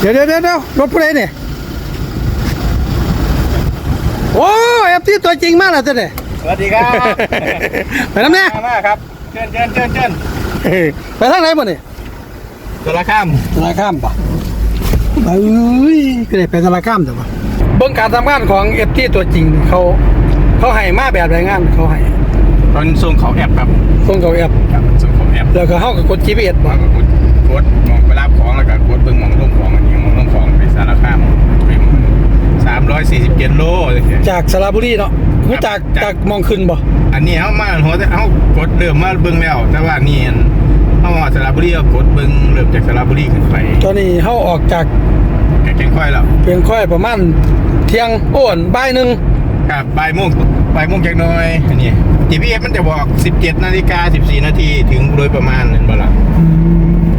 เดี๋ยวเดี๋ยวเดี๋ยวเดี๋ยวรถผู้ใดเนี่ยโอ้เอฟซีตัวจริงมากเลยเจ้าเนี่ยสวัสดีครับไปน้ำเนี่ยมาครับเชิญเชิญเชิญเชิญไปทางไหนบ่เนี่ยตัวละข้ามสารคามปะเอ้ยก็ได้ไปสารคามแต่ว่าเบื้องการทำงานของเอฟซีตัวจริงนี่เขาเขาให้มาแบบรายงานเขาให้ตอนส่งเขาแอปครับส่งเขาแอปครับส่งเขาแอปแล้วก็เขากับกด GPS บ่วางกับกดกดมองไปรับของแล้วก็กดเบิ่งมองลงของอันนี้มองลง ของไปสารคามเป็นสามร้อยสี่สิบเจ็ดโลเลยจากสระบุรีเนาะรู้จากจากมองขึ้นบ่อันนี้เขามาหัวแต่เขากดเริ่มมาเบิ่งแล้ว แต่ว่านี่อันเขามาสระบุรีเขากดเบิ่งเริ่มจากสระบุรีขึ้นไปตอนนี้เขาออกจากแก่แกงค่อยแล้วเพียงค่อยประมาณเที่ยงโอ่นบ่ายหนึ่งครับบ่ายโมงบ่ายโมงจักหน่อยอันนี้ GPS มันจะบอก 17นาฬิกา14 นาทีถึงโดยประมาณนั่นบ่ล่ะ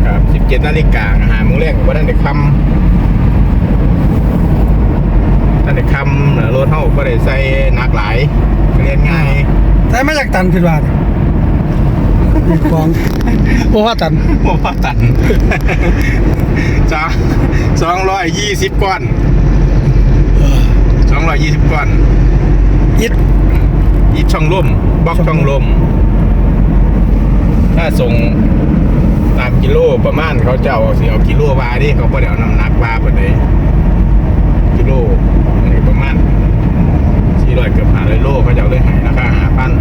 ครับ 17นาฬิกาหาโมงแรกก็บ่ได้คำ ตั้งแต่คำรถเฮาก็ได้ใส่หนักหลายเรียนง่ายแต่มาจากตันคือว่าเนี่ยมีของโอ้ว่าตันบ่พอตันจ้า220ก้อน220ก้อนยิดยิบช่องลมบล็อกช่องลม ถ้าส่งตามกิโลประมาณเขาจะเอาสิเอากิโลวาดิเขาก็เดี๋ยวน้ำหนักวาไปเลยกิโลนี่ประมาณ สี่ร้อยเกือบห้าร้อยโลเขาจะเอาเลยใหายราคาห้าพัน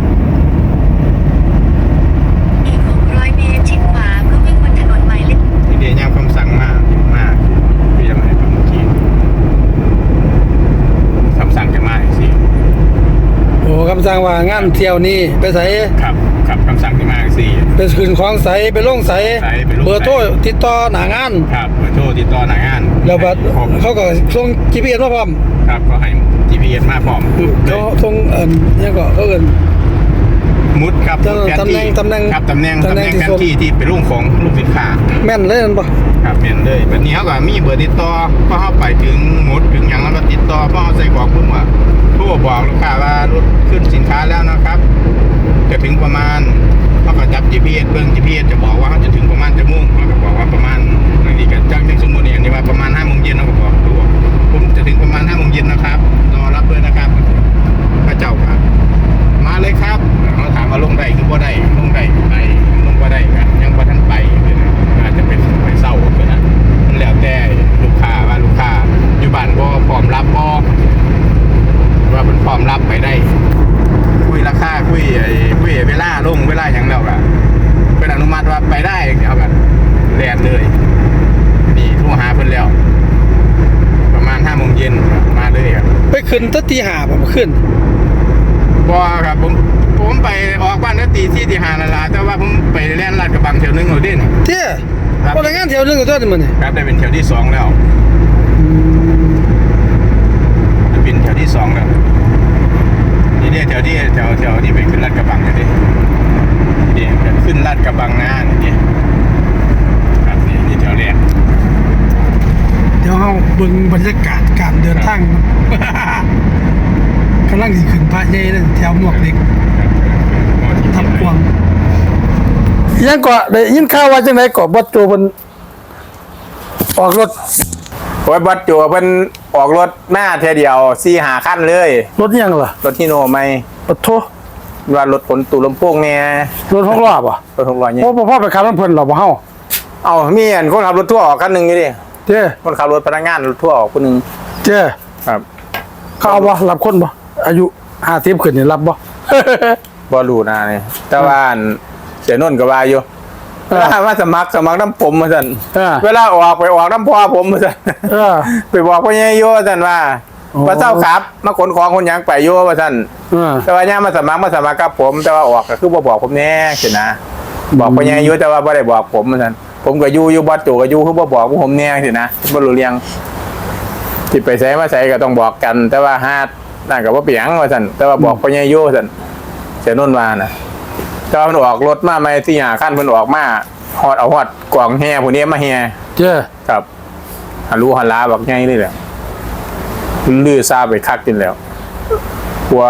อีก600เมตรชิดขวาเพื่อวิ่งบนถนนหมายเลขทีเดียวย่ำคำสั่งมากมากพี่ยังไงบางทีคำสั่งจะมาสิโอ้คำสั่งว่างานเที่ยวนี้ไปใส่ครับครับคำสั่งที่มาสิ ไปขึ้นของใสไปลงใสใส่ไปลงใสเบอร์โทรติดต่อหนางาน ครับเบอร์โทรติดต่อหน้างานแล้วบัดครบเขาก็ส่ง GPS มาพร้อมครับก็ให้ GPS มาพร้อมปุ๊บเลเขายส่งเอิ่นยังก็เขาเอิ้นมุดครับตำมุดแผนที่ตำแหน่งครับตำแหน่งตำตำแหแหน่น่งงที่แผนส่ง ที่ที่เป็นรูปของลูกสินค้าแม่นเลยนั่นปะครับเปลี่ยนเลยแบบนี้เขาก็มีเบอร์ติดต่อพอเข้าไปถึงมุดถึงอย่างแล้วก็ติดต่อพอเขาใส่บอกคุณว่าโทรบอกลูกค้าว่ารถขึ้นสินค้าแล้วนะครับ จะถึงประมาณเขาก็จับ GPS เบิ้ง GPS จะบอกว่าเขาจะถึงประมาณจะมุ่งเขาก็บอกว่าประมาณบางทีก็จังจังสมมติเนี่ยอันนี้ว่าประมาณห้าโมงเย็นเขาก็บอกตัวผมจะถึงประมาณห้าโมงเย็นนะครับ รอรับเลยนะครับพระเจ้าครับมาเลยครับเขาถามว่าลงได้คือบ่ได้ลงได้ไปลงบ่ได้กันยังบ่ทันไปนะอาจจะเป็นไปเศร้าเลยนะมันแล้วแต่ลูกค้าว่าลูกค้าอยู่บ้านบ่พร้อมรับบ่ว่าเป็นพร้อมรับไปได้ คุยราคาคุยไอ้คุยเวลาลงเวลาอย่างแล้วก็เป็นอนุมัติว่าไปได้เดี๋ยวกันแลนเลย นี่โทรหาเพิ่นแล้ว ประมาณห้าโมงเย็นมาเลยครับ ไป ขึ้นตั้งตีห้าบ่มาขึ้นบ่ครับผมผมไปออกบ้านตั้งตีที่ที่หานาลาแต่ว่าผมไปเล่นลาดกระบังเที่ยวหนึงเอาดินเที่ยครับคนละงานเที่ยวหนึงก็ตัวนี่มันนี่ครับได้เป็นเที่ยวที่สองแล้วได้เป็นเที่ยวที่สองแล้วนี่เนี่ยแถวที่แถวแถวที่ไปขึ้นลาดกระบังนี่ดินี่ขึ้นลาดกระบังหน้านี่ดิครับนี่นี่แถวแรกเดี๋ยวเฮาเบิ่งบรรยากาศการเดินทางกำลังสิขึ้นพระใหญ่นั่นแถวหมวกเหล็กทับกวางยังก็ได้ยินข่าวว่าจังไดก็บ่โจเพิ่นออกรถโอ้ยบัดจัวเพิ่นออกรถหน้าเทียเดียวสี่หาขั้นเลย รถยังล่ะรถที่โนไม่ปะโทว่ารถขนตูลำโพงเนี่ยรถหกล้อบ่รถหกล้อเนี่ยโอ้บ่พ่อไปขับนำเพิ่นหรอบ่เฮาเอามีอันคนขับรถทั่วร์ออกคันหนึ่งนี่ดิ เจ้คนขับรถพนักงานรถทั่วร์ออกคนหนึ่งเจ้ครับ เขาเอาบ่รับคนบ่อายุ50ขึ้นนี่รับบ่ บอลูนะนี่แต่ว่าอันเสียนุ่นก็ว่าอยู่เอเวอลามาสมัครสมัครน้ำผมมาสั่นเออ เวลาออกไปออกน้ำพ่อผมมาสั่นเออ ไปบอกพ่อใหญ่โยสั่นว่าอ๋อพระเจ้าครับมาขนของคนหยังไปโยมาสั่นเออ แต่ว่าย่ามาสมัครมาสมัครกับผม แต่ว่าออกก็คือบ่บอกผมแน่สินะบอกพ่อใหญ่โยแต่ว่าบ่ได้บอกผมมาสั่น ผมก็อยู่อยู่บัดโจก็อยู่คือบ่บอกผมแน่สินะบ่รู้เรื่องสิไปใส่มาใส่ก็ต้องบอกกัน แต่ว่าฮาดนั่นก็บ่เปียงว่าสั่นแต่ว่าบอกพ่อใหญ่โยสั่นเสียนุ่นว่าน่ะตอนออกรถมาไม่ที่หาขั้นเพิ่นออกมาฮอดเอาฮอดกล่องแห่ผู้นี้มาแห่เจ้ครับฮัลโหลฮัลลาบอกไงนี่แหละลือซาไปคักกินแล้วกลัว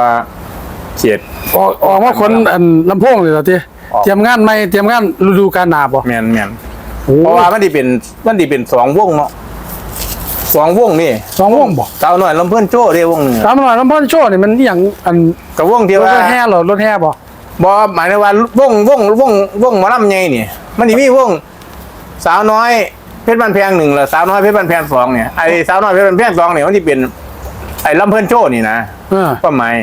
เฉียดออกออกมาคนอันลำโพงเลยล่ะติออกเตรียมงานใหม่เตรียมงานฤดูกาลหน้าบ่แมนแมนโอ้ เพราะว่ามันดีเป็นมันดีเป็นสองวงเนาะสองวงนี่สองวงบ่สาวหน่อยลำเพื่อนโจ้เด้วงหนึงสามหน่อยลำพันโชว์นี่มันอหย่างอันกับวงรที่ถว่าแห่เหรอรถแห่บ่บอหมายถึงว่าวงวงวงวงหมอลำไงนี่ มันนี่มีวงสาวน้อยเพชรบันแพงหนึ่งหรือสาวน้อยเพชรบันแพงสองเนี่ยไอ้สาวน้อยเพชรบันแพงสองเนี่ยมันที่เป็น ไอ้ลำเพื่อนโจ้นี่นะเออก็หมาย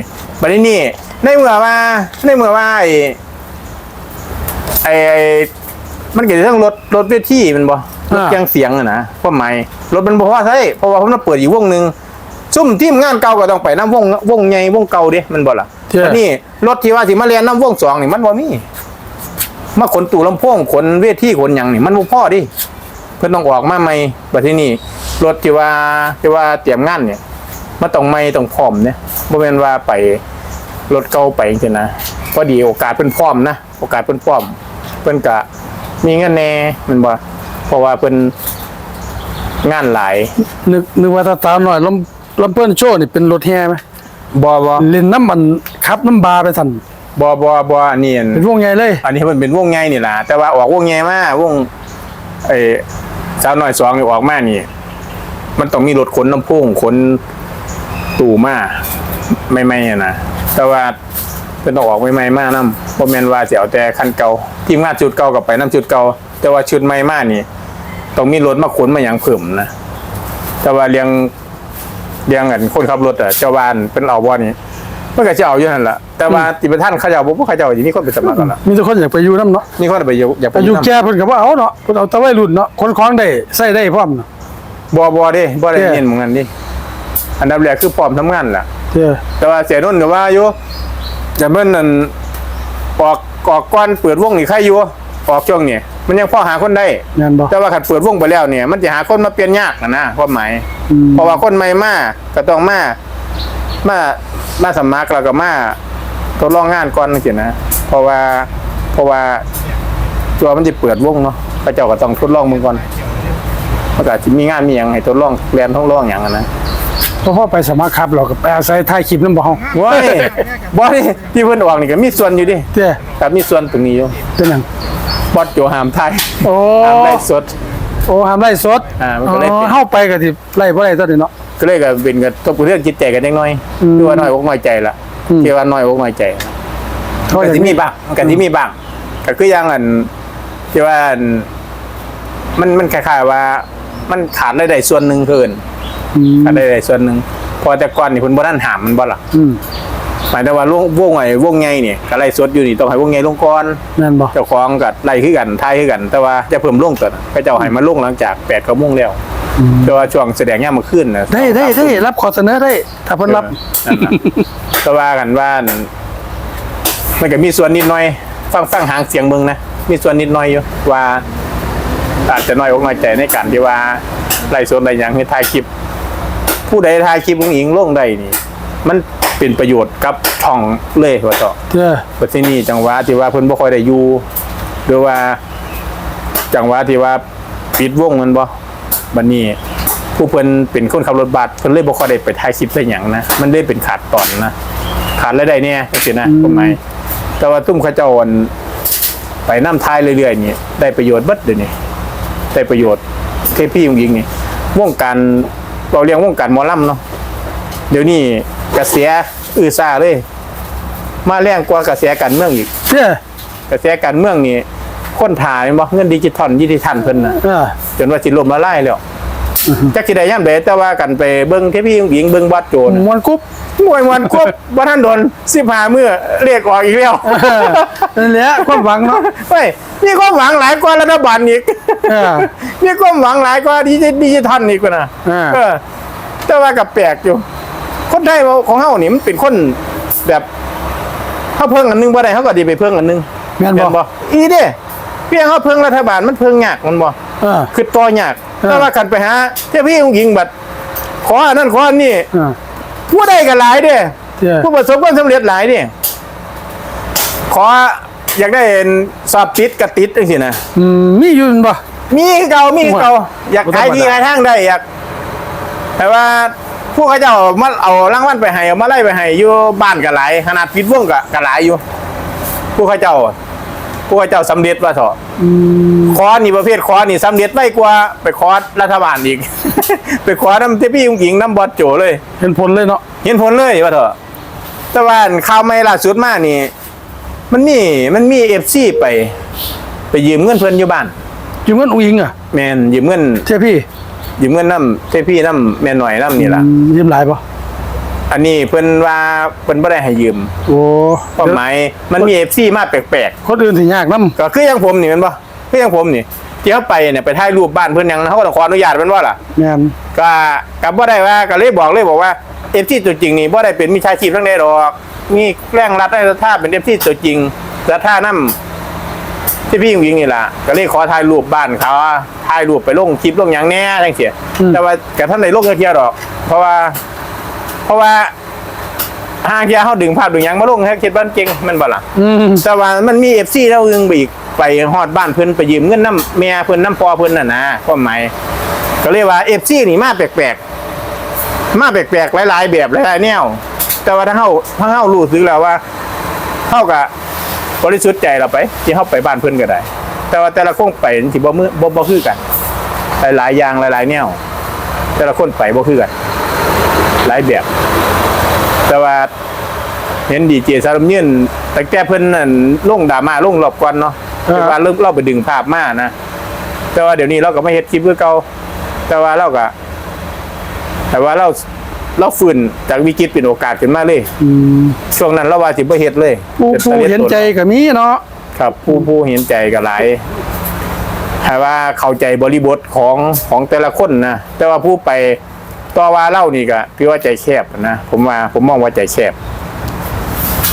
บัดนี้นี่ในเมื่อว่าในเมื่อว่าไอ้ไอ้ไอ้ มันเกิดเรื่องรถรถเวทีแมันบ่รถเครื่องเสียงอะนะก็หมายรถมันบ่พอใช่เพราะว่าผมน่ะเปิดอีกวงหนึ่งซุ่มทีมงานเก่าก็ต้องไปน้ำวงวงใหญ่วงเก่าเด้มันบ่ล่ะเจ้าอันนี้รถที่ว่าสิมาเรียนน้ำวงสองนี่มันบ่มีมาขนตู่ลำโพงขนเวทีขนหยังนี่มันบ่พอดิเพิ่นต้องออกมาใหม่บัดทีนี้รถที่ว่าที่ว่าเตรียมงานเนี่ยมันต้องไม่ต้องพร้อมเนี่ยบ่แม่นว่าไปรถเก่าไปจังซี่นะพอดีโอกาสเพิ่นพร้อมนะโอกาสเพิ่นพร้อมเพิ่นก็ มีเงินแหน่แมันบ่เพราะว่าเพิ่นงานหลายนึกนึกว่าถ้าสามหน่อยลำลำเพิ่นโชว์นี่เป็นรถแห่ไหมบ่บ่เล่นน้ำมันขับน้ำบาไปสั่นบ่บ่บ่อันนี้อันเป็นวงใหญ่เลย อันนี้มันเป็นวงใหญ่นี่ล่ะแต่ว่าออกวงใหญ่มาวงไอ้สาวน้อยสองนี่ออกมานี่ มันต้องมีรถขนน้ำพุ่งขนตู่มาไม่ไม่ๆอะนะแต่ว่า เป็นต้องออกไม่ไม่ๆมากนำบ่แม่นว่าสิเอาแต่คันเก่าทีมงานชุดเก่ากับไปน้ำชุดเก่าแต่ว่าชุดใหม่มานี่ต้องมีรถมาขนมาอย่างเพิ่มนะแต่ว่าเรียงเรียงกันคนขับรถอะเจ้าบ้านเป็นเอาบ่นี่มันก็จะเอาอยู่นั่นแหละแต่ว่าติประท่านเขาเจ้าบ่เขาเจ้าอย่างนี้คนไปสมัครกันละมีแต่คนอยากไปอยู่น้ำเนาะมีคนไปอยู่อยากไปอายุนำแก่เพิ่นก็บ่เอาเนาะเพิ่นเอาแต่วัยรุ่นเนาะคนคล้องได้ใส่ได้พร้อมเนาะ บ่บ่เด้บ่ได้เจ้เรียนเหมือนกันดิอันดับแรกคือพร้อมทำงานล่ะเจ้อแต่ว่าเสียนุ่นก็ว่าอยู่ จะเพิ่นนั่นออกออกก่อนเปิดวงนี่ใครอยู่ออกช่วงนี้มันยังพอหาคนได้งานบ่แต่ว่าขัดเปิดวงไปแล้วเนี่ย มันจะหาคนมาเปลี่ยนยากนะนะความหมายอืมเพราะว่าคนใหม่มาก็ต้องมามามาสมัครแล้วก็มาทดลองงานก่อนสินะเพราะว่าเพราะว่าตัวมันจะเปิดวงเนาะพระเจ้าก็ต้องทดลองมึงก่อนมันก็จะมีงานมีอย่างให้ทดลองเรียนทดลองอย่างนั้นนะเพราะพอไปสมัครขับเราก็ไปอาศัยถ่ายคลิปนำบ่เฮาว้ายบอยที่เพิ่นออกนี่ก็มีส่วนอยู่ดิเจ้อครับมีส่วนตรงนี้อยู่เป็นหยังบอสโจหามไทยโอ้หามได้สด โอ้ห้ามไล่สดอ่ามันก็เลยอ๋อเป็น เฮาไปก็สิไล่บ่ได้ตอนนี้เนาะ ก็เลยก็เป็นกับทบเรื่องจิตใจกันเล็กน้อยอืมคือว่าน้อยอกน้อยใจละอืม ที่ว่าน้อยอกน้อยใจเขากัอนยากที่มีบ้างกันที่มีบ้างก็คืออย่างอันที่ว่าอันมันมันคล้ายๆว่า มันขาดรายได้ส่วนหนึ่งเพิ่น อืมขาดรายได้ส่วนหนึ่งพอแต่ก่อนนี่เพิ่นบ่ทันหามมันบ่ล่ะอืมหมายถึงว่าวงวงไอ้วงใหญ่นี่ก็ไล่สดอยู่นี่ต้องให้วงใหญ่ลงก่อนแม่นบ่เจ้าของก็ไล่คือกันทายคือกัน แต่ว่าจะเพิ่มลงตัวน่ะพระเจ้าให้มาลงหลังจาก8 9โมงแล้วอืมแต่ว่าช่วงแสดงยามมื้อคืนน่ะได้ได้ได้รับขอเสนอได้ ถ้าเพิ่นรับนั่นน่ะแต่ว่ากันว่ามันก็มีส่วนนิดหน่อย ฟังฟังหางเสียงเบิ่งนะมีส่วนนิดหน่อยอยู่ว่าอาจจะน้อยอกน้อยใจในการที่ว่าไล่สดอะไรอย่างที่ถ่ายคลิป ผู้ใดถ่ายคลิปอุ้งอิงลงได้นี่ มันเป็นประโยชน์กับช่องเลยว่าต่อเจ้อปัจจุบันจังหวะที่ว่าเพิ่นบ่ค่อยได้อยู่หรือว่า จังหวะที่ว่าปิดวงมันบ่บัดนี้ ผู้เพิ่นเป็นคนขับรถบัสเพิ่นเลยบ่ค่อยได้ไปถ่ายคลิปได้หยังนะมันเลยเป็นขาดตอนนะขาดรายได้เนี่ยจังซี่นะผมหมายแต่ว่าตุ้มเขาเจ้าอันไปนำทายเรื่อยๆนี่ได้ประโยชน์เบิดเดี๋ยวนี้ได้ประโยชน์เทพี่ของยิงนี่วงการ เราเรียกวงการหมอลำเนาะเดี๋ยวนี้กระแสอื้อซ่าเลย มาแรงกว่ากระแสการเมืองอีกเจ้อกระแสการเมืองนี่คนถ่ายบ่เงินดิจิทัลดิจิทัลเพิ่นน่ะเออจนว่าสิล่มละลายแล้วจักสิได้ยามใดแต่ว่ากันไปเบิ่งเทพี่หญิงเบิ่งบัดโจรมวนกรุ๊บ มวยมันครบบ่ทันโดน15มื้อเรียกออกอีกแล้วเออนั่นแหละความหวังเนาะเฮ้ยมีความหวังหลายกว่ารัฐบาลอีกเออมีความหวังหลายกว่าดิจิดิจิทัลอีกว่าน่ะอ่าเออแต่ว่ากับแปลกอยู่ คนไทยของเฮานี่มันเป็นคนแบบเฮาเพิ่งอันหนึงบ่ได้เฮาก็ดีไปเพิ่งอันหนึงแม่นแม่บ่นบ่อีเด้เพียงเขาเพิ่งรัฐบาลมันเพิ่งยากมันบ่เออคือตัวยากเออแต่ว่ากันไปหาเที่พี่องยิงบัดขออันนั้นขออันนี้เออ ผู้ใดก็หลายเด้เจ้อผู้ประสบความสำเร็จหลายเด้ขออยากได้เห็นสอบติดกระติดจังซี่นะอืมมีอยู่นั่นบ่มีคือเก่ามีคือเก่าอยากบ่ธรขารยมดาดีขายทางได้อยาก แต่ว่าผู้เขาเจ้ามาเอารางวัลไปให้เอามาไล่ไปให้อยู่บ้านก็หลายขนาดปิดวงก็ก็หลายอยู่ผู้เขาเจ้า พวกเจ้าสำเร็จว่าเถอะอืมคอนี่ประเภทคอนี่สำเร็จไม่กว่าไปคอรัฐบาลอีก ไปคอน้ำเทพี่หญิงน้ำบอดโจเลย เห็นผลเลยเนาะเห็นผลเลยว่าเถอะแต่ว่าข่าวไม่ล่าสุดมากนี่ มันมีมันมีเอฟซีไป ไปยืมเงินเพิ่นอยู่บ้านอยู่เงินอุ้งอิงอะแมนยืมเงินเจ้าพี่ยืมเงินน้ำเทพี่น้ำแม่หน่อยน้ำนี่ล่ะอืมยืมหลายปะ อันนี้เพิ่นว่าเพิ่นบ่ได้ให้ยืมโอ้ความหมายมันมีเอฟซีมาแปลกคนอื่นสิยากนํๆก็คืออย่างผมนี่แมันบ่คืออย่างผมนี่ที่เขาไปเนี่ยไปถ่ายรูปบ้านเพิ่นหยังเขาก็ต้องขออนุญาตเพิ่นว่าล่ะ แม่นก็กับบ่ได้ว่าก็เลยบอกเลยบอกว่าเอฟซีตัวจริงนี่บ่ได้เป็นมิจฉาชีพทั้งใดดอกมีแรงรัดได้ท่าเป็นเอฟซีตัวจริงและท่านํที่พี่ยิงนี่ล่ะก็เลยขอถ่ายรูปบ้านเขาถ่ายรูปไปลงคลิปลงหยังแหน่จังซี่แต่ว่าก็ท่านได้ลงเที่ยวดอก เพราะว่า เพราะว่าหางเที่ยเฮาดึงภาพดึงหยังมาลงให้คิดว่าเก่งแมันบ่ล่ะ อืม แต่ว่ามันมีเอฟซีเราอึงไปอีกไปฮอดบ้านเพิ่นไปยืมเงินน้ำแม่เพิ่นน้ำพอเพิ่นน่ะนะความหมายก็เรียกว่าเอฟซีนี่มาแปลกๆ มาแปลกๆหลายๆแบบหลายๆแนว แต่ว่าถ้าเฮาถ้าเฮารู้สึกแล้วว่าเฮาก็บริสุทธิ์ใจเราไปที่เฮาไปบ้านเพิ่นก็ได้ แต่ว่าแต่ละคนไปมันสิบ่มือบ่บ่คือกัน หลายๆอย่างหลายๆแนวแต่ละคนไปบ่คือกัน หลายแบบ แต่ว่าเห็นดีเจสารมเนียนแต่แกเพิ่นนั่นลงดราม่าลงรอบก่อนเนาะแต่ว่าเลิกเราไปดึงภาพมานะแต่ว่าเดี๋ยวนี้เราก็ไม่เฮ็ดคลิปคือเก่าแต่ว่าเราก็แต่ว่าเราเราฟื้นจากวิกฤตเป็นโอกาสขึ้นมาเลยอืมช่วงนั้นเราว่าสิบ่เฮ็ดเลยผู้ผู้เห็นใจก็มีเนาะครับ ผู้ผู้เห็นใจก็หลายแต่ว่าเข้าใจบริบทของของแต่ละคนนะแต่ว่าผู้ไป ต่อว่าเล่านี่ก็คือว่าใจแคบนะผมว่าผมมองว่าใจแคบ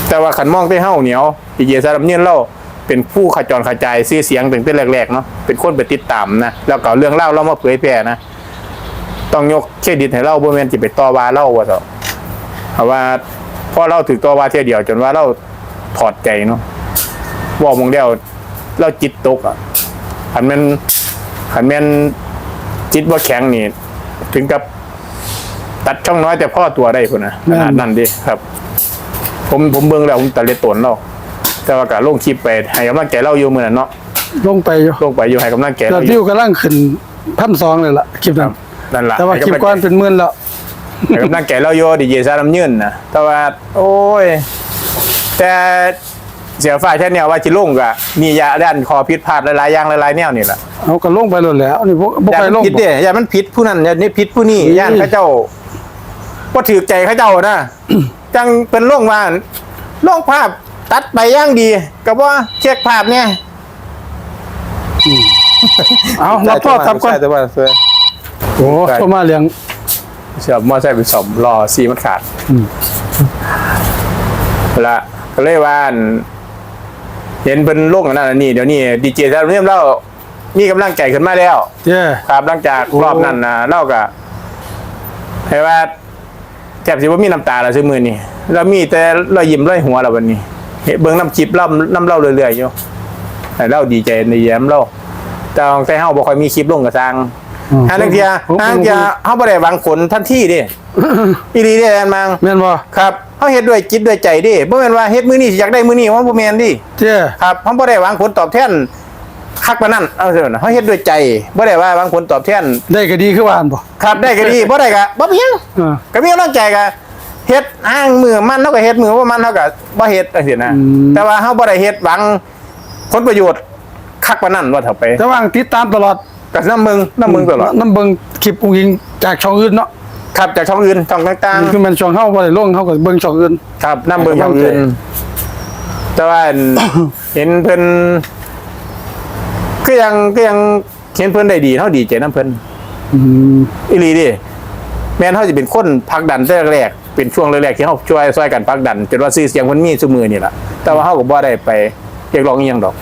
แต่ว่าขันมองที่เฮ้าเหนียวอีเยสารบเนียนเล่าเป็นผู้ขจรขจายซื้อเสียงตั้งแต่แรกๆเนาะเป็นคนไปติดตามนะแล้วก็เอาเรื่องเล่าเรามาเผยแพร่นะต้องยกเครดิตให้เล่าบ่แม่นสิไปต่อว่าเล่าว่าเถอะเพราะว่าพอเราถึงต่อว่าเท่เดียว จนว่าเราถอดใจเนาะบอกมองเดียวเราจิตตกอะขันแม่นขันแม่นจิตว่าแข็งนี่ ถึงกับ ตัดช่องน้อยแต่พ่อตัวได้พุ่นนะขนาดนั้นดิครับ ผมผมเบิ่งแล้วผมตะเล็ดตนเราแต่ว่าก็ลงคลิปไปให้กำลังใจเราอยู่มื้อนั้นเนาะลงไปอยู่ลงไปอยู่ให้กำลังใจยอเราดอวิวยู่กำลังขึ้นพันสองเลยล่ะคลิปนั้นนั่นล่ะแต่ว่าคลิปให้ก่อนเป็นหมื่นแล้ว ให้กำลังใจเราอยู่ดีเจซาลำยืนนะแต่ว่า โอ้ย แต่เสียฝ่ายแค่แนวว่าจิลงก็มียาด้านคอพิษพลาดหลายๆอย่างหลายๆแนวนี่แหละ เอาก็ลงไปเลยแหล้วนี่พวกบ่อย่าไปมันลง ผิดเด้อย่ามันผิดผู้นั้นอย่านี่ผิดผู้นี้อืมย่านเขาเจ้า ว่าถือใจเขาเจ้านะ จังเป็นลงว่าลงภาพตัดไปอย่างดีกับว่าเช็คภาพเนี่ยเอารับโทษครับก่อนใช่แต่ว่าเสื้อโอ้โทรมาเลี้ยงเชือบมอไซค์ไปสอมรอซีมันขาดอืมละก็เลยว่าอั่นเห็นเป็นลงอันนั้นอันนี้เดี๋ยวนี้ดีเจซาเรียมเรามีกำลังใจขึ้นมาแล้วเจ้ครับหลังจากโอ้รอบนั้นนะเราก็ให้ว่า แทบสิว่ามีน้ำตาแล้วซื้อมือนี่เรามีแต่เรายิ้มเราหัวเราวันนี้เห็นเบิ่งน้ำจิบเล่าน้ำเล่าเรื่อยๆอยู่ให้เราดีใจในแย้มเราแต่ของแต่เฮาบ่ค่อยมีคลิปลงกับทางอืมอันนึงเทียผมอันนึงเทียเฮาบ่ได้หวังผลทันทีเดิอีหลีเด้แอนมังแม่นบ่ครับเฮาเฮ็ดด้วยจิตด้วยใจเดิบ่แม่นว่าเฮ็ดมื้อนี้สิอยากได้มื้อนี้ว่าบ่แม่นดิเจ้ครับเฮาบ่ได้หวังผลตอบแทน คักปานนั้นเอาเถอะนะเฮาเฮ็ดด้วยใจบ่ได้ว่าหวังผลตอบแทนได้ก็ดีคือว่าอันบ่ครับได้ก็ดีบ่ได้ก็บ่เป็นหยังอ่าก็มีกำลังใจก็เฮ็ดอ้างมือมันเฮาก็เฮ็ดมือว่ามันเฮาก็บ่เฮ็ดจังซี่นะอืม แต่ว่าเฮาบ่ได้เฮ็ดหวังผลประโยชน์คักปานนั้นว่าเถอะไปแต่ว่าติดตามตลอดก็นำมึงนำมึงตลอดน้ำเบิ่งคลิปอุ้งอิงจากช่องอื่นเนาะครับจากช่องอื่นช่องต่างๆคือมันช่องเฮาบ่ได้ลงเฮาก็เบิ่งช่องอื่นครับน้ำเบิ่งอย่างอื่นแต่ว่าอัน เห็นเพิ่น ก็ยังก็ยังเห็นเพิ่นได้ดีเท่าดีใจน้ำเพิ่นอืมอีหลีดิแม้นเขาจะเป็นคนพักดันแต่แรกๆเป็นช่วงแรกๆที่เขาช่วยช่วยกันพักดันจนว่าซื้อเสียงเพิ่นมีซุมือนี่แหละแต่ว่าเขาก็บ่ได้ไปเรียกร้องอีหยังดอก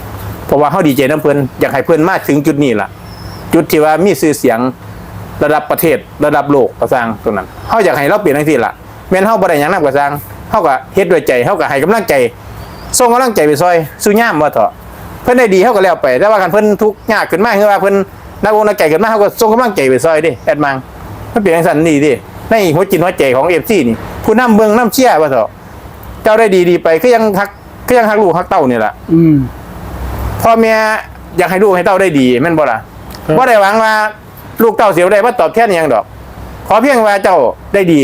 เพราะว่าเขาดีใจน้ำเพิ่นอยากให้เพิ่นมาถึงจุดนี้ล่ะจุดที่ว่ามีชื่อเสียงระดับประเทศระดับโลกก็สร้างตรงนั้นเขาอยากให้เราเปลี่ยนทั้งที่ล่ะแม้นเขาบ่ได้หยังนำก็สร้างเขาก็เฮ็ดด้วยใจเขาก็ให้กำลังใจส่งกำลังใจไปซอยสู้ย่ามว่าเถอะ เพิ่นได้ดีเขาก็แล้วไป แต่ว่าคันเพิ่นทุกข์ยากขึ้นมาคือว่าเพิ่นนักวงนักใจขึ้นมาเขาก็ส่งกำลังใจไปซอยเดิแอดมังมันเป็นจังซั่นนี่ดิในหัวจิตหัวใจของ FC นี่ ผู้นำเบิ่งนำเชียร์ว่าเถอะเจ้าได้ดีดีไปคือยังฮักคือยังฮักลูกฮักเต้านี่ล่ะอืมพ่อแม่อยากให้ลูกให้เต้าได้ดีแม่นบ่ล่ะครับบ่ได้หวังว่าลูกเต้าเสียได้มาตอบแทนอหยังดอก ขอเพียงว่าเจ้าได้ดี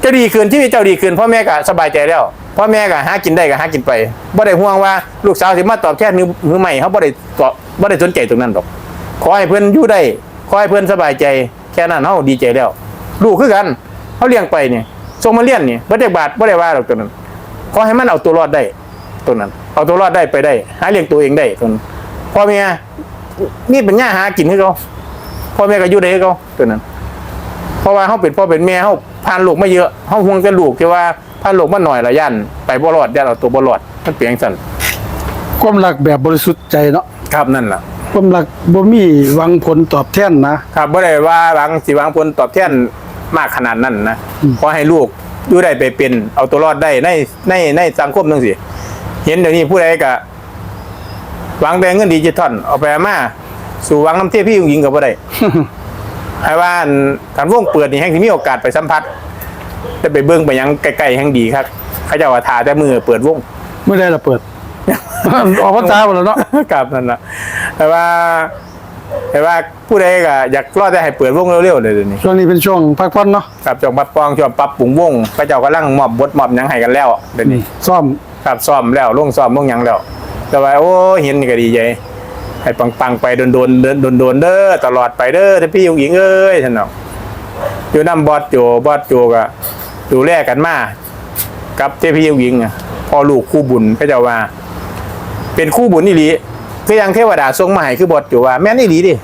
เจะดีขึ้นที่เจ้าดีขึ้นพ่อแม่ก็สบายใจแล้ว พ่อแม่ก็หากินได้ก็หากินไปบ่ได้ห่วงว่าลูกสาวสิมาตอบแทนหรือหรือไม่เขาบ่ได้เกาะบ่ได้สนใจตรงนั้นดอกขอให้เพื่อนอยู่ได้ขอให้เพื่อนสบายใจแค่นั้นเฮาดีใจแล้ว ลูกคือกันเขาเลี้ยงไปเนี่ยส่งมาเลี้ยงเนี่ยบ่ได้บาทบ่ได้ว่าดอกตัวนั้นขอให้มันเอาตัวรอดได้ตัวนั้น เอาตัวรอดได้ไปได้ หาเลี้ยงตัวเองได้ตัวนั้นพ่อแม่นี่เป็นหญ้าหากินให้เขาพ่อแม่ก็อยู่ได้ให้เขาตัวนั้น เพราะว่าเขาเป็นพ่อเป็นแม่เขาผ่านลูกมาเยอะเขาห่วงแต่ลูกที่ว่า ผ่านลูกมาหน่อยละย่านไปบ่รอดย่านเอาตัวบ่รอดมันเปลี่ยนสั่นความรักแบบบริสุทธิ์ใจเนาะครับนั่นล่ะความรักบ่มีหวังผลตอบแทนนะครับบ่ได้ว่าหวังสิหวังผลตอบแทนมากขนาดนั้นนะอืมขอให้ลูกอยู่ได้ไปเป็นเอาตัวรอดได้ในในในสังคมจังซี่เห็นเดี๋ยวนี้ผู้ใดก็หวังแต่เงินดิจิทัลเอาไปเอามาสู่หวังน้ำเทพี่หญิงก็บ่ได้ให้ว่าอันการวงเปิดนี่แห่งที่มีโอกาสไปสัมผัส ได้ไปเบิ่งไปหยังใกล้ๆแห่งดีครับเขาเจ้าว่าทาแต่มือเปิดวงเมื่อใดล่ะเปิด ออกพรรษาหมดแล้วเนาะ ครับนั่นนะแต่ว่า แต่ว่าผู้ใดก็อยากรอดได้ให้เปิดวงเร็วๆเลยเดี๋ยวนี้ ช่วงนี้เป็นช่วงพักผ่อนเนาะครับจองปัดปองจอมปรับปรุงวงพระเจ้ากำลังมอบบทมอบหยังให้กันแล้วเดี๋ยวนี้ ซ่อม ครับซ้อมแล้วลงซ้อมลงหยังแล้ว แต่ว่าโอ้เห็นนี่ก็ดีใจให้ปังๆไปโดนๆโดนโดนโดนๆเด้อตลอดไปเด้อท่านพี่ยุงหญิงเอ้ยท่านเนาะอยู่นำบอสโจบอสโจก็ ดูแลกันมากับเจ้าพี่ยุงหญิงอะพอลูกคู่บุญพระเจ้าว่า เป็นคู่บุญนี่หลีคือยังเทวดาทรงมาให้คือบอสโจว่า แม่นนี่หลีดิ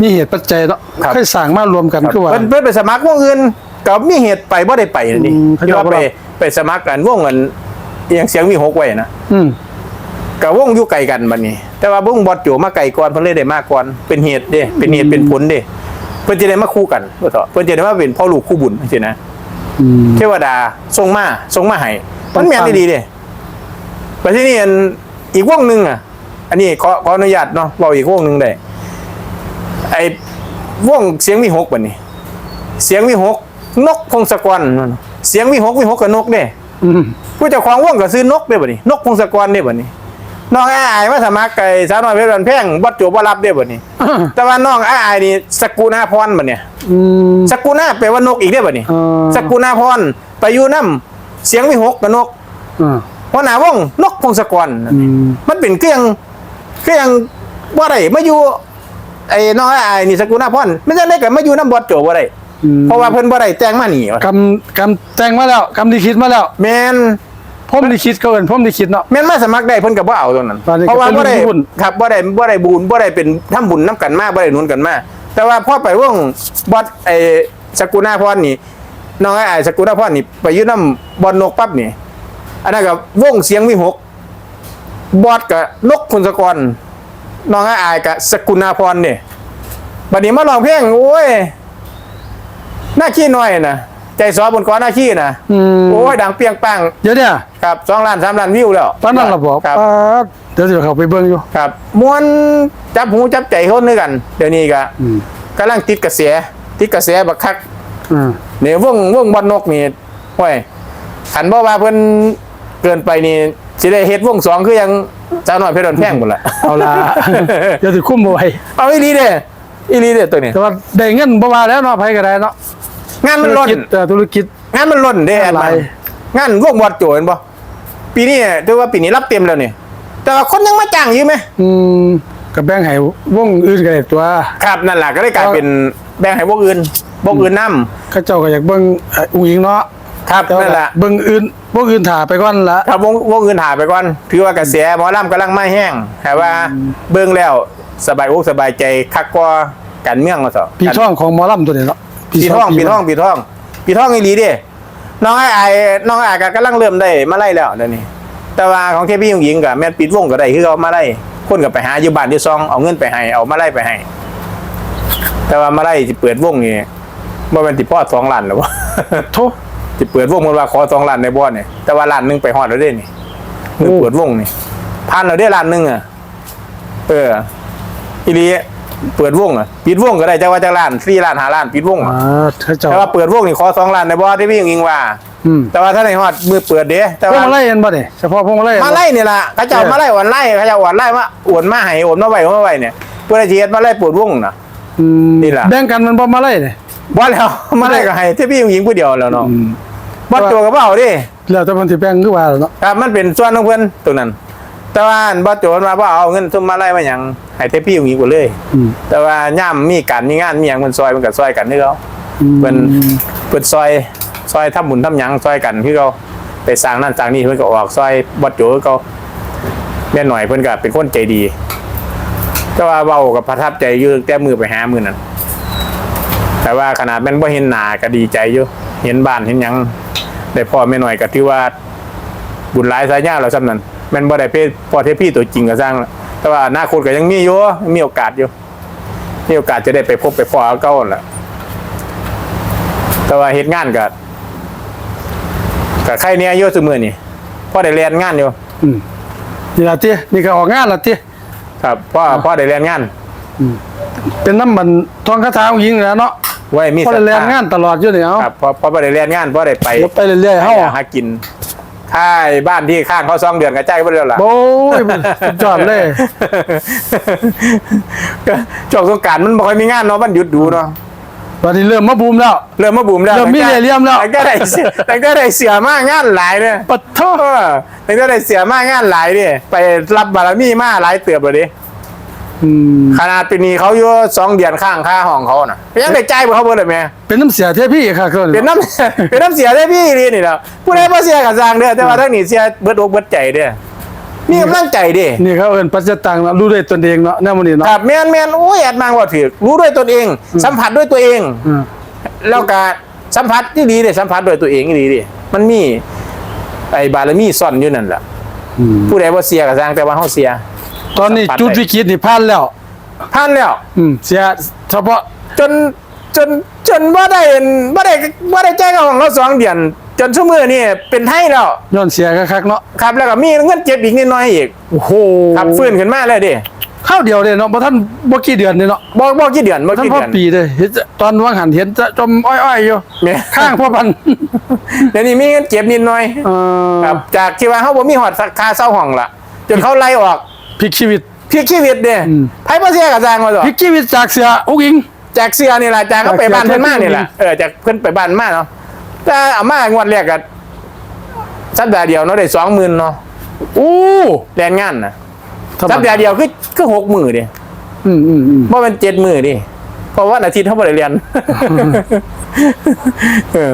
มีเหตุปัจจัยเนาะครับค่อยสร้างมารวมกันคือว่าเพิ่นเพิ่นไปสมัครวงอื่นก็มีเหตุไปบ่ได้ไปนี่อืมเขาที่เจ้าว่าบ่ไปรับไปสมัครกันวงกันอหยังเสียงมีหกไว้นะอืมก็วงอยู่ไกลกันบัดนี้ แต่ว่าวงบอดโจมาไกลก่อนเพิ่นเลยได้มาก่อนเป็นเหตุเด้เป็นเหตุเป็นผลเด้เพิ่นจะได้มาคู่กันว่าเถอะเพิ่นจะได้มาเป็นพ่อลูกคู่บุญจังซี่นะอืม เทวดาทรงมาทรงมาให้มันแม่นดีๆเด้บัดทีนี้อันอีกวงหนึงอะ อันนี้ขอขออนุญาตเนาะเว้าอีกวงหนึงได้ไอ้วงเสียงมีหกบัดนี้เสียงมีหกนกพงศกรนั่นเสียงมีหกมีหกกับนกเด้อืมผู้เจ้าของวงก็ซื้อนกเด้บัดนี้นกพงศกรเด้บัดนี้ น้องอ้ายมาสมัครไก่สาวน้อยเพชรบันแพงบัดโจบ่รับเด้บัดนี้แต่ว่าน้องอ้ายนี่สกุณาพรบัดเนี่ยอืมสกุณาแปลว่านกอีกเด้บัดนี้เออสกุณาพรไปอยู่นํเสียงมีหกกับนกอ่าหัวหน้าวงนกพงศกร อืมมันเป็นเครื่องเครื่องบ่ได้มาอยู่ไอ้น้องอ้ายนี่สกุณาพรมันจะได้ก็มาอยู่นํบัดโจบ่ได้อืมเพราะว่าเพิ่นบ่ได้แต่งมานี่วะกำกำแต่งมาแล้วกำลิขิตมาแล้วแม่น พรหมลิขิตเขาเอิ้นพรหมลิขิตเนาะ แม่นมาสมัครได้เพิ่นก็บ่เอาตรงนั้นตอนนี้ก็เพราะว่าเป็นบ่ได้บุญ ครับบ่ได้บ่ได้บุญบ่ได้เป็นทำบุญนํกันมาบ่ได้หนุนกันมาแต่ว่าพอไปวงบอดไอ้สกุณาพรนี่น้องไอ้ไอ้สกุณาพรนี่ไปอยู่นำบอลนกปั๊บนี่อันนั้นก็วงเสียงมีหกบอดกับนกคุณสกรน้องไอ้ไอ้กับสกุณาพรนี่บัดนี้มาร้องเพลงโอ้ยหน้าขี้น้อยนะ ใจซอบนก้อนหน้าขี้นะอืมโอ้ยดังเปรียงปังเดี๋ยวเนี่ยครับสองล้านสามล้านวิวแล้วตอนนั้นเราบอกครับป๊าดเดี๋ยวจะเข้าไปเบิ่งอยู่ครับมวนจับหูจับใจเขาด้วยกัน เดี๋ยวนี้ก็อืมกำลังติดกระแสติดกระแสบักคักอ่าเนี่ยวงวงบอลนกนี่ห้วยขันบ่ว่าเพิ่นเกินไปนี่สิได้เฮ็ดวงสองคือยังสาวน้อยเพชรดอนแพงหมดละเอาล่ะ เดี๋ยวสิคุ้มบ่ไหวเอาอีหลีเด้อีหลีเด้ตัวนี้แต่ว่าได้เงินบ่ว่าแล้วเนาะไผก็ได้เนาะ งานมันล้น ธุรกิจเอ่อธุรกิจ งานมันล้นเด้อะแอดไรมางานวงบอดโจเห็นบ่ปีนี้ถือว่าปีนี้รับเต็มแล้วนี่แต่ว่าคนยังมาจ้างอยู่ไหมอืมก็แบ่งให้วงอื่นก็ได้ตัว ครับนั่นแหละก็ได้กลายเป็นแบ่งให้วงอื่นวงอื่นนํเขาเจ้าก็อยากเบิ่งเอ่ออุ้งอิงเนาะครับแต่ว่านั่นแหละ เบิ่งอื่นวงอื่นถ่าไปก่อนละครับวงวงอื่นหาไปก่อน ถือว่ากระแสหมอลำกำลังมาแห้งแต่ว่าเบิ่งแล้วสบายอกสบายใจคักกว่าการเมืองมาสอะปีช่องของหมอลำตัวนี้เนาะ ปีท่องปีท่องปีท่องปีท่องอีหลีเด้น้องไอ้ไอ้น้องไอ้ก็กำลังเริ่มได้มาไล่แล้วเดี๋ยวนี้ แต่ว่าของเทพี่หญิงกับแม่นปิดวงก็ได้คือเขามาไล่คนก็ไปหาอยู่บ้านที่ซองเอาเงินไปให้เอามาไล่ไปให้ แต่ว่ามาไล่สิเปิดวงนี่บ่แม่นติพ่อสองล้านหรอวะโทสิเปิดวงมันว่าขอสองล้านในบ่เนี่ยแต่ว่าล้านหนึงไปฮอดแล้วเด้นี่มือเปิดวงนี่พันแล้วได้ล้านหนึงอะเอออีหลี เปิดวงอะปิดวงก็ได้จักว่าจักล้าน4ล้าน5ล้านปิดวงอ่าอะเขาเจ้าแต่ว่าเปิดวงนี่ขอ2ล้านในบ่ได้พี่ยิงว่าออืมแต่ว่าถ้าในฮอดมือเปิดเด้แต่พวงว่ามาไล่กันบ่เนี่ยเฉพาะพวงมาไล่มาไล่นี่ล่ะเขาเจ้าเออมาไล่อ่อนไล่เขาเจ้าอ่อนไล่ว่าอ่อนมาให้อ่อนมาไว้อ่อนมาไว้เนี่ยเพื่อจะเฮ็ดมาไล่ปวดวงน่ะ อืมนี่ล่ะ แบ่งกันมันบ่มาไล่เนี่ยบ่แล้วมาไล่ก็ให้ที่พี่หญิงผู้เดียวแล้วเนาะอืมบ่ตัวก็บ่เอาดิ แล้วแต่มันสิแบ่งคือว่าล่ะเนาะครับมันเป็นส่วนของเพิ่นตรงนั้น แต่ว่าอันบ่โจรมาบ่เอาเงินซุมมาไล่มาหยัง ให้ที่พี่หญิงกูเลย อืมแต่ว่าย่ามมีการมีงานมีหยังมันซอยมันก็ซอยกันคือเขาอืมเพิ่นเพิ่นซอยซอยทำบุญทำหยังซอยกันคือเขาไปสร้างนั่นสร้างนี่เพิ่นก็ออกซอยบ่โจคือเขาแม่หน่อยเพิ่นก็เป็นคนใจดี แต่ว่าเว้ากับประทับใจอยู่แต่มือไปหามือนั้นแต่ว่าขนาดแม่นบ่เห็นหน้าก็ดีใจอยู่เห็นบ้านเห็นหยังได้พ่อแม่หน่อยก็ถือว่าบุญหลายสายยาวแล้วซ้ำนั้นแม่นบ่ได้เพศพ่อเทพี่ตัวจริงก็สร้างแล้ว แต่ว่าอนาคตก็ยังมีอยู่ยังมีโอกาสอยู่มีโอกาสจะได้ไปพบไปฟอเก้าหั่นแหละแต่ว่าเหตุงานกับกับใครเนี่ยอายุสมือนี่พ่อได้เรียนงานอยู่อืมนี่ล่ะตินี่ก็ออกงานล่ะติครับพ่อพ่อได้เรียนงานเป็นน้ำมันทองคาถาของหญิงแหล้วเนาะไว้มีพอได้แรงงานตลอดอยู่นี่เอ้าครับพ่อพ่อได้เรียนงานพ่อได้ไปเดี๋ยวไปเรื่อยๆเฮาหหากิน ค่ายบ้านที่ข้างเขาสองเดือนกระจายไปเรื่อยละโอ้ยสุดยอดเลยก็ช่วงสงกรารมันบ่ค่อยมีงานเนาะมันหยุดดูเนาะบัดนี้เริ่มมาบูมแล้ว เริ่มมาบูมแล้วเริ่มมีเหลี่ยมแล้วแต่ก็ได้เสียแต่ก็ได้เสียมากงานหลายเนี่ยปัดโทเออแต่ก็ได้เสียมากงานหลายดิไปรับบารมีมาหลายเตือบเลยดิอืม ขนาดปีนี้เขาอยู่สองเดือนข้างค่าห้องเขาน่ะยังได้ใจายบ่เขาเบิดเลยแม่เป็นน้ำเสียเทพี่ค่ะเครื่องเป็นน้ำ เป็นน้ำเสียได้พี่ดีนี่แหล้วผู้ใดบ่เสียกับสร้างเด้อแต่ว่าทั้งนี้เสียเบิดอกเบิดใจเด้อมีกำลังใจเด้ นี่เขาเอิ้นปัจจตังเนาะรู้ด้วยตนเองเนาะแนวมื้อนี้คเนาะรับแม่นแม่นโอ้ยแอดมางว่าถือรู้ด้วยตนเอง สัมผัสด้วยตัวเอง อืม แล้วก็สัมผัสที่ดีเด้สัมผัสด้วยตัวเองที่ดีเด้มันมี ไอ้บารมีซ่อนอยู่นั่นแหละอืมผู้ใดบ่เสียกับสร้างแต่ว่าเฮาเสีย ตอนนี้จุดวิกฤตนี่ผ่านแล้ว ผ่านแล้ว อืมเสียเฉพาะจนจนจนว่าได้ว่าได้ว่าได้แจ้งของเราสองเดือนจนชั่วมือนี่เป็นไทยแล้วย้อนเสียคักๆเนาะครับแล้วก็มีเงินเจ็บอีกนิดหน่อยอีกโอ้โหครับฟื้นขึ้นมาเลยดิข้าวเดียวเด้เนาะบ่ทันบ่กี่เดือนเด้เนาะบอกบอกกี่เดือนบอกท่านกี่พ่อเดือนปีเลยเห็นจะตอนว่างหันเห็นจะจมอ้อยๆอยู่แม่ข้างพ่อพันเดี๋ยวนี้มีเงินเจ็บนิดหน่อยเอ่อครับจากที่ว่าเขาบ่มีหอดค่าเช่าห้องละจนเขาไล่ออก พลิกชีวิตพลิกชีวิตเด้อืมไพ่บ่เสียกับจางมาต่อพลิกชีวิตจากเสียอุ้งอิงจากเสียนี่แหละจากเขาไปจากเสียบ้านเพิ่นมาเทพนี่แหละเออจากเพิ่นไปบ้านมาเนาะแต่เอามางวดแรกก็สัปดาห์เดียวเนาะได้สองหมื่นเนาะโอ้แรงงานนะธรรมสัปดาห์เดียวคือคือหกหมื่นดิอืมอืมอืมเพราะมันเจ็ดมือดิเพราะว่าอาทิตย์เขาไม่ได้เรียนเออ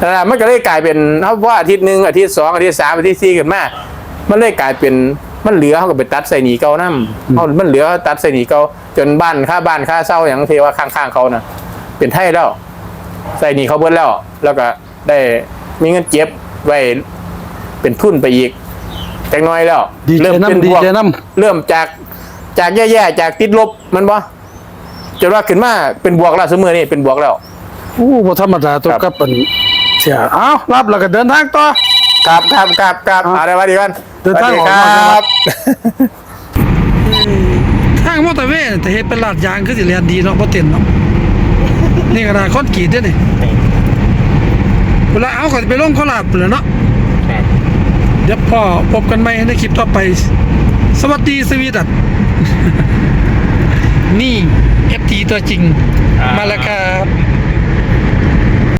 นั่นล่ะมันก็เลยกลายเป็นเขาว่าอาทิตย์หนึ่งอาทิตย์สองอาทิตย์สามอาทิตย์สี่ขึ้นมา มันเลยกลายเป็น มันเหลือเขาก็ไปตัดใส่หนีเก่านั่เขามันเหลือเขาตัดใส่หนีเก่าจนบ้านค่าบ้านค่าเช่าอย่างเทว่าข้างๆเขานะเป็นไทยแล้ว ใส่หนีเขาเบิ้แล้ว แล้วก็ได้มีเงินเก็บไว้เป็นทุนไปอีกแต่น้อยแล้ว ดีใจเริ่มเป็นน้ำดีบวกใจน้เริ่มจากจากแย่ๆจากติดลบมันบ่จนว่าขึ้นมาเป็นบวกแล้วเสมอนี่เป็นบวกแล้วำโอ้บ่ธรรมดาตัวครับ กับอันเสียเอ้ารับแล้วก็เดินทางต่อ ครับครับครับครับอะอะไรวะดีกันเดินทางสวัสออกคมารับ ทางมอเตอร์เวย์แต่เฮ็ดเป็นลาดยางคือสิเรียนดีเนาะบ่เต้นเนาะนี่ก็ได้คอนกรีตเด้อนี่เวลาเอาก็สิไปลงโคราชพุ่นแหละเนาะครับเดี๋ยวพ่อพบกันใหม่ในคลิปต่อไป สวัสดีสวีดัตนี่ FT ตัวจริง มาแล้วครับ